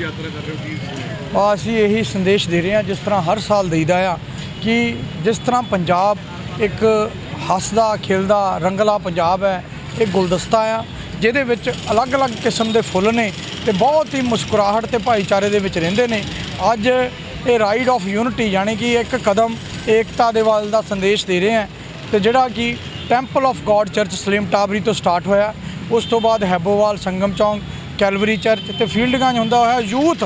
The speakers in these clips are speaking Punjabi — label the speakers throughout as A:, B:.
A: ਯਾਤਰਾ ਕਰ ਰਹੇ ਹੋ, ਕੀ
B: ਅਸੀਂ ਇਹੀ ਸੰਦੇਸ਼ ਦੇ ਰਹੇ ਹਾਂ, ਜਿਸ ਤਰ੍ਹਾਂ ਹਰ ਸਾਲ ਦੇਈਦਾ ਆ ਕਿ ਜਿਸ ਤਰ੍ਹਾਂ ਪੰਜਾਬ ਇੱਕ ਹੱਸਦਾ, ਖੇਲਦਾ, ਰੰਗਲਾ ਪੰਜਾਬ ਹੈ, ਇਹ ਗੁਲਦਸਤਾ ਆ, ਜਿਹਦੇ ਵਿੱਚ ਅਲੱਗ-ਅਲੱਗ ਕਿਸਮ ਦੇ ਫੁੱਲ ਨੇ ਤੇ ਬਹੁਤ ਹੀ ਮੁਸਕਰਾਹਟ ਤੇ ਭਾਈਚਾਰੇ ਦੇ ਵਿੱਚ ਰਹਿੰਦੇ ਨੇ। ਅੱਜ ਇਹ ਰਾਈਡ ਆਫ ਯੂਨਿਟੀ ਯਾਨੀ ਕਿ ਇੱਕ ਕਦਮ ਏਕਤਾ ਦੇ ਵੱਲ ਦਾ ਸੰਦੇਸ਼ ਦੇ ਰਹੇ ਹਾਂ ਤੇ ਜਿਹੜਾ ਕਿ temple of God church Salem Tabri ਤੋਂ ਸਟਾਰਟ ਹੋਇਆ। ਉਸ ਤੋਂ ਬਾਅਦ ਹੈਬੋਵਾਲ ਸੰਗਮ ਚੌਂਕ ਕੈਲਵਰੀ ਚਰਚ ਤੇ ਫੀਲਡਗੰਜ ਹੁੰਦਾ ਹੋਇਆ ਯੂਥ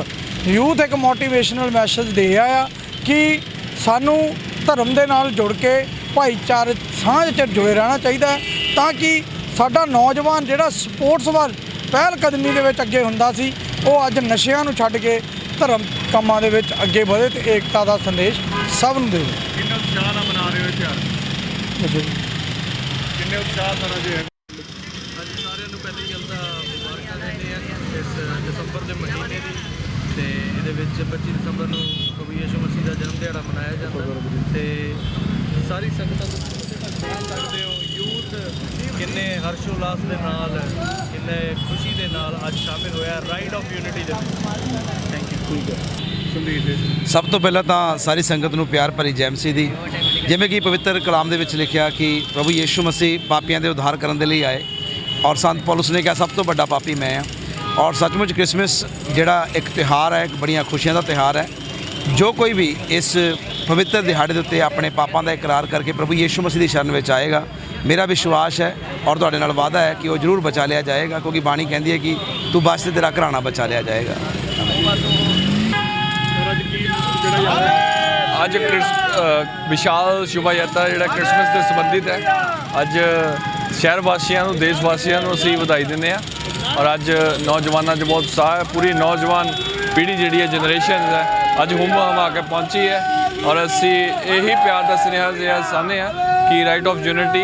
B: ਯੂਥ ਇੱਕ ਮੋਟੀਵੇਸ਼ਨਲ ਮੈਸੇਜ ਦੇ ਰਿਹਾ ਆ ਕਿ ਸਾਨੂੰ ਧਰਮ ਦੇ ਨਾਲ ਜੁੜ ਕੇ ਭਾਈਚਾਰੇ ਸਾਂਝ 'ਚ ਜੁੜੇ ਰਹਿਣਾ ਚਾਹੀਦਾ ਤਾਂ ਕਿ ਸਾਡਾ ਨੌਜਵਾਨ ਜਿਹੜਾ ਸਪੋਰਟਸ ਵੱਲ ਪਹਿਲ ਕਦਮੀ ਦੇ ਵਿੱਚ ਅੱਗੇ ਹੁੰਦਾ ਸੀ ਉਹ ਅੱਜ ਨਸ਼ਿਆਂ ਨੂੰ ਛੱਡ ਕੇ ਧਰਮ ਕੰਮਾਂ ਦੇ ਵਿੱਚ ਅੱਗੇ ਵਧੇ ਤੇ ਏਕਤਾ ਦਾ ਸੰਦੇਸ਼ ਸਭ ਨੂੰ ਦੇਵੇ
A: ਕਿੰਨੇ ਉਤਸ਼ਾਹ ਨਾਲ ਮਨਾ ਰਹੇ ਹੋ ਇਹ ਤਿਉਹਾਰ ਕਿੰਨੇ ਉਤਸ਼ਾਹ ਨਾਲ ਅਜੇ ਹੈ
C: ਅੱਜ ਸਾਰਿਆਂ ਨੂੰ ਪਹਿਲੀ ਗੱਲ ਤਾਂ ਮੁਬਾਰਕਾਂ ਦਿੰਦੇ ਆ ਇਸ ਦਸੰਬਰ ਦੇ ਮਹੀਨੇ ਦੀ ਤੇ ਇਹਦੇ ਵਿੱਚ 25 ਦਸੰਬਰ ਨੂੰ ਪ੍ਰਭੂ ਯਿਸੂ ਮਸੀਹ ਦਾ ਜਨਮ ਦਿਹਾੜਾ ਮਨਾਇਆ ਜਾਂਦਾ। ਤੇ ਸਾਰੀ ਸੰਗਤਾਂ ਨੂੰ ਦੇਖ ਸਕਦੇ ਹੋ ਯੂਥ ਕਿੰਨੇ ਹਰਸ਼ ਉਲਾਸ ਦੇ ਨਾਲ ਕਿੰਨੇ ਖੁਸ਼ੀ ਦੇ ਨਾਲ ਅੱਜ ਸ਼ਾਮਿਲ ਹੋਇਆ ਰਾਈਡ ਆਫ ਯੂਨਿਟੀ ਦੇ ਵਿੱਚ। ਥੈਂਕ ਯੂ
A: ਸੰਦੇਸ਼ ਦੇ
D: ਸਭ ਤੋਂ ਪਹਿਲਾਂ ਤਾਂ ਸਾਰੀ ਸੰਗਤ ਨੂੰ ਪਿਆਰ ਭਰੀ ਜੈ ਮਸੀਹ ਦੀ। ਜਿਵੇਂ ਕਿ ਪਵਿੱਤਰ ਕਲਾਮ ਦੇ ਵਿੱਚ ਲਿਖਿਆ ਕਿ ਪ੍ਰਭੂ ਯੀਸ਼ੂ ਮਸੀਹ ਪਾਪੀਆਂ ਦੇ ਉଦ୍ਧਾਰ ਕਰਨ ਦੇ ਲਈ ਆਏ। ਔਰ ਸੰਤ ਪੌਲਸ ਨੇ ਕਿਹਾ ਸਭ ਤੋਂ ਵੱਡਾ ਪਾਪੀ ਮੈਂ ਹਾਂ ਔਰ ਸੱਚਮੁੱਚ ਕ੍ਰਿਸਮਸ ਜਿਹੜਾ ਇੱਕ ਤਿਉਹਾਰ ਹੈ, ਇੱਕ ਬੜੀਆਂ ਖੁਸ਼ੀਆਂ ਦਾ ਤਿਉਹਾਰ ਹੈ। ਜੋ ਕੋਈ ਵੀ ਇਸ ਪਵਿੱਤਰ ਦਿਹਾੜੇ ਦੇ ਉੱਤੇ ਆਪਣੇ ਪਾਪਾਂ ਦਾ ਇਕਰਾਰ ਕਰਕੇ ਪ੍ਰਭੂ ਯੀਸ਼ੂ ਮਸੀਹ ਦੀ ਸ਼ਰਨ ਵਿੱਚ ਆਏਗਾ, ਮੇਰਾ ਵਿਸ਼ਵਾਸ ਹੈ ਔਰ ਤੁਹਾਡੇ ਨਾਲ ਵਾਅਦਾ ਹੈ ਕਿ ਉਹ ਜ਼ਰੂਰ ਬਚਾ ਲਿਆ ਜਾਏਗਾ, ਕਿਉਂਕਿ ਬਾਣੀ ਕਹਿੰਦੀ ਹੈ ਕਿ ਤੂੰ ਬਸ ਤੇ ਤੇਰਾ ਘਰਾਣਾ ਬਚਾ ਲਿਆ ਜਾਏਗਾ।
A: ਅੱਜ
E: ਕ੍ਰਿਸ ਵਿਸ਼ਾਲ ਸ਼ੋਭਾ ਯਾਤਰਾ ਜਿਹੜਾ ਕ੍ਰਿਸਮਸ ਦੇ ਸੰਬੰਧਿਤ ਹੈ। ਅੱਜ ਸ਼ਹਿਰ ਵਾਸੀਆਂ ਨੂੰ, ਦੇਸ਼ ਵਾਸੀਆਂ ਨੂੰ ਅਸੀਂ ਵਧਾਈ ਦਿੰਦੇ ਹਾਂ। ਔਰ ਅੱਜ ਨੌਜਵਾਨਾਂ 'ਚ ਬਹੁਤ ਉਤਸ਼ਾਹ ਹੈ। ਪੂਰੀ ਨੌਜਵਾਨ ਪੀੜ੍ਹੀ ਜਿਹੜੀ ਹੈ ਜਨਰੇਸ਼ਨ ਹੈ, ਅੱਜ ਹੁਮ ਹਮਾ ਕੇ ਪਹੁੰਚੀ ਹੈ। ਔਰ ਅਸੀਂ ਇਹੀ ਪਿਆਰ ਦਾ ਸੁਨੇਹਾ ਜਿਹਾ ਸਾਨੇ ਆ ਕਿ ਰਾਈਟ ਆਫ ਯੂਨਿਟੀ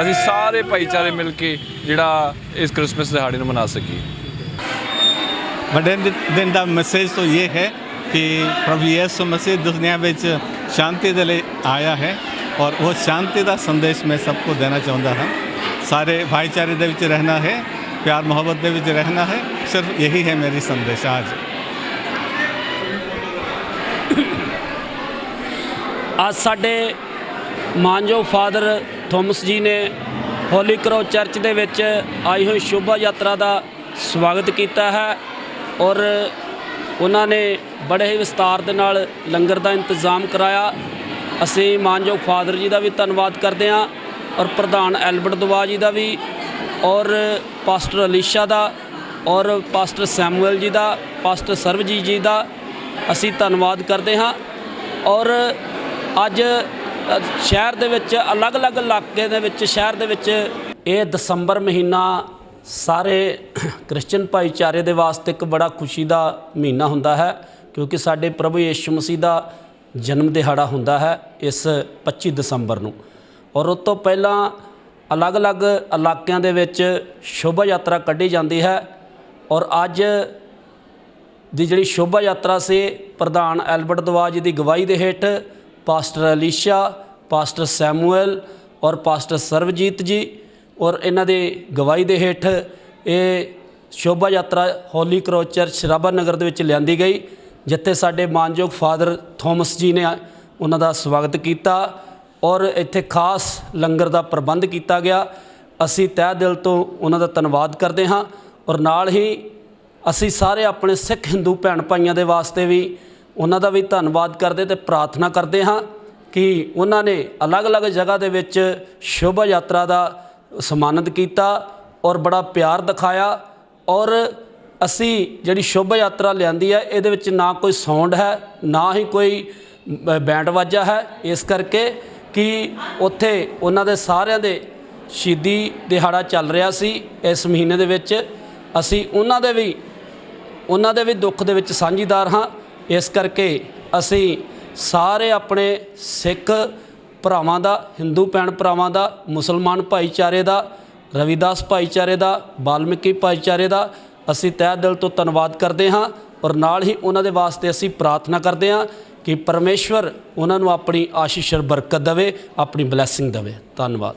E: ਅਸੀਂ ਸਾਰੇ ਭਾਈਚਾਰੇ ਮਿਲ ਕੇ ਜਿਹੜਾ ਇਸ ਕ੍ਰਿਸਮਸ ਦਿਹਾੜੇ ਨੂੰ ਮਨਾ ਸਕੀਏ।
F: ਵੱਡੇ ਦਿਨ ਦਾ ਮੈਸੇਜ ਤਾਂ ਇਹ ਹੈ ਕਿ ਪ੍ਰਭੂ ਯਿਸੂ ਮਸੀਹ ਦੁਨੀਆ ਵਿੱਚ ਸ਼ਾਂਤੀ ਦੇ ਲਈ ਆਇਆ ਹੈ ਔਰ ਉਹ ਸ਼ਾਂਤੀ ਦਾ ਸੰਦੇਸ਼ ਮੈਂ ਸਭ ਨੂੰ ਦੇਣਾ ਚਾਹੁੰਦਾ ਹਾਂ। ਸਾਰੇ ਭਾਈਚਾਰੇ ਦੇ ਵਿੱਚ ਰਹਿਣਾ ਹੈ। ਪਿਆਰ ਮੁਹੱਬਤ ਦੇ ਵਿੱਚ ਰਹਿਣਾ ਹੈ, ਸਿਰਫ ਇਹੀ ਹੈ ਮੇਰੀ ਸੰਦੇਸ਼ ਅੱਜ।
G: ਅੱਜ ਸਾਡੇ ਮਾਨਯੋਗ ਫਾਦਰ ਥੋਮਸ ਜੀ ਨੇ ਹੋਲੀ ਕਰੋ ਚਰਚ ਦੇ ਵਿੱਚ ਆਈ ਹੋਈ ਸ਼ੋਭਾ ਯਾਤਰਾ ਦਾ ਸਵਾਗਤ ਕੀਤਾ ਹੈ ਔਰ ਉਹਨਾਂ ਨੇ ਬੜੇ ਹੀ ਵਿਸਤਾਰ ਦੇ ਨਾਲ ਲੰਗਰ ਦਾ ਇੰਤਜ਼ਾਮ ਕਰਾਇਆ। ਅਸੀਂ ਮਾਨਯੋਗ ਫਾਦਰ ਜੀ ਦਾ ਵੀ ਧੰਨਵਾਦ ਕਰਦੇ ਹਾਂ ਔਰ ਪ੍ਰਧਾਨ ਐਲਬਰਟ ਦਵਾ ਜੀ ਦਾ ਵੀ ਔਰ ਪਾਸਟਰ ਅਲੀਸ਼ਾ ਦਾ, ਔਰ ਪਾਸਟਰ ਸੈਮੂਅਲ ਜੀ ਦਾ, ਪਾਸਟਰ ਸਰਵਜੀਤ ਜੀ ਦਾ ਅਸੀਂ ਧੰਨਵਾਦ ਕਰਦੇ ਹਾਂ। ਔਰ ਅੱਜ ਸ਼ਹਿਰ ਦੇ ਵਿੱਚ ਅਲੱਗ-ਅਲੱਗ ਇਲਾਕੇ ਦੇ ਵਿੱਚ, ਸ਼ਹਿਰ ਦੇ ਵਿੱਚ ਇਹ ਦਸੰਬਰ ਮਹੀਨਾ ਸਾਰੇ ਕ੍ਰਿਸਚੀਅਨ ਭਾਈਚਾਰੇ ਦੇ ਵਾਸਤੇ ਇੱਕ ਬੜਾ ਖੁਸ਼ੀ ਦਾ ਮਹੀਨਾ ਹੁੰਦਾ ਹੈ, ਕਿਉਂਕਿ ਸਾਡੇ ਪ੍ਰਭੂ ਯਿਸੂ ਮਸੀਹ ਦਾ ਜਨਮ ਦਿਹਾੜਾ ਹੁੰਦਾ ਹੈ ਇਸ 25 ਦਸੰਬਰ ਨੂੰ। ਔਰ ਉਸ ਤੋਂ ਪਹਿਲਾਂ ਅਲੱਗ-ਅਲੱਗ ਇਲਾਕਿਆਂ ਦੇ ਵਿੱਚ ਸ਼ੋਭਾ ਯਾਤਰਾ ਕੱਢੀ ਜਾਂਦੀ ਹੈ ਔਰ ਅੱਜ ਦੀ ਜਿਹੜੀ ਸ਼ੋਭਾ ਯਾਤਰਾ ਸੀ, ਪ੍ਰਧਾਨ ਐਲਬਰਟ ਦਵਾ ਜੀ ਦੀ ਗਵਾਹੀ ਦੇ ਹੇਠ ਪਾਸਟਰ ਅਲੀਸ਼ਾ, ਪਾਸਟਰ ਸੈਮੂਅਲ ਔਰ ਪਾਸਟਰ ਸਰਵਜੀਤ ਜੀ ਔਰ ਇਹਨਾਂ ਦੇ ਗਵਾਹੀ ਦੇ ਹੇਠ ਇਹ ਸ਼ੋਭਾ ਯਾਤਰਾ ਹੋਲੀ ਕਰੋ ਚਰਚ ਸ਼ਰਾਬਾ ਨਗਰ ਦੇ ਵਿੱਚ ਲਿਆਂਦੀ ਗਈ, ਜਿੱਥੇ ਸਾਡੇ ਮਾਨਯੋਗ ਫਾਦਰ ਥੋਮਸ ਜੀ ਨੇ ਉਹਨਾਂ ਦਾ ਸਵਾਗਤ ਕੀਤਾ ਔਰ ਇੱਥੇ ਖਾਸ ਲੰਗਰ ਦਾ ਪ੍ਰਬੰਧ ਕੀਤਾ ਗਿਆ। ਅਸੀਂ ਤਹਿ ਦਿਲ ਤੋਂ ਉਹਨਾਂ ਦਾ ਧੰਨਵਾਦ ਕਰਦੇ ਹਾਂ ਔਰ ਨਾਲ ਹੀ ਅਸੀਂ ਸਾਰੇ ਆਪਣੇ ਸਿੱਖ ਹਿੰਦੂ ਭੈਣ ਭਾਈਆਂ ਦੇ ਵਾਸਤੇ ਵੀ ਉਹਨਾਂ ਦਾ ਵੀ ਧੰਨਵਾਦ ਕਰਦੇ ਤੇ ਪ੍ਰਾਰਥਨਾ ਕਰਦੇ ਹਾਂ ਕਿ ਉਹਨਾਂ ਨੇ ਅਲੱਗ-ਅਲੱਗ ਜਗ੍ਹਾ ਦੇ ਵਿੱਚ ਸ਼ੋਭਾ ਯਾਤਰਾ ਦਾ ਸਨਮਾਨਿਤ ਕੀਤਾ ਔਰ ਬੜਾ ਪਿਆਰ ਦਿਖਾਇਆ ਔਰ ਅਸੀਂ ਜਿਹੜੀ ਸ਼ੋਭਾ ਯਾਤਰਾ ਲਿਆਂਦੀ ਹੈ, ਇਹਦੇ ਵਿੱਚ ਨਾ ਕੋਈ ਸਾਊਂਡ ਹੈ, ਨਾ ਹੀ ਕੋਈ ਬੈਂਡ ਵਾਜਾ ਹੈ। ਇਸ ਕਰਕੇ ਕਿ ਉੱਥੇ ਉਹਨਾਂ ਦੇ ਸਾਰਿਆਂ ਦੇ ਸ਼ਹੀਦੀ ਦਿਹਾੜਾ ਚੱਲ ਰਿਹਾ ਸੀ। ਇਸ ਮਹੀਨੇ ਦੇ ਵਿੱਚ ਅਸੀਂ ਉਹਨਾਂ ਦੇ ਵੀ, ਉਹਨਾਂ ਦੇ ਵੀ ਦੁੱਖ ਦੇ ਵਿੱਚ ਸਾਂਝੀਦਾਰ ਹਾਂ। ਇਸ ਕਰਕੇ ਅਸੀਂ ਸਾਰੇ ਆਪਣੇ ਸਿੱਖ ਭਰਾਵਾਂ ਦਾ, ਹਿੰਦੂ ਭੈਣ ਭਰਾਵਾਂ ਦਾ, ਮੁਸਲਮਾਨ ਭਾਈਚਾਰੇ ਦਾ, ਰਵਿਦਾਸ ਭਾਈਚਾਰੇ ਦਾ, ਬਾਲਮਿਕੀ ਭਾਈਚਾਰੇ ਦਾ ਅਸੀਂ ਤਹਿ ਦਿਲ ਤੋਂ ਧੰਨਵਾਦ ਕਰਦੇ ਹਾਂ ਔਰ ਨਾਲ ਹੀ ਉਹਨਾਂ ਦੇ ਵਾਸਤੇ ਅਸੀਂ ਪ੍ਰਾਰਥਨਾ ਕਰਦੇ ਹਾਂ ਕਿ ਪਰਮੇਸ਼ਵਰ ਉਹਨਾਂ ਨੂੰ ਆਪਣੀ ਆਸ਼ੀਸ਼ ਬਰਕਤ ਦੇਵੇ ਆਪਣੀ ਬਲੇਸਿੰਗ ਦੇਵੇ। ਧੰਨਵਾਦ।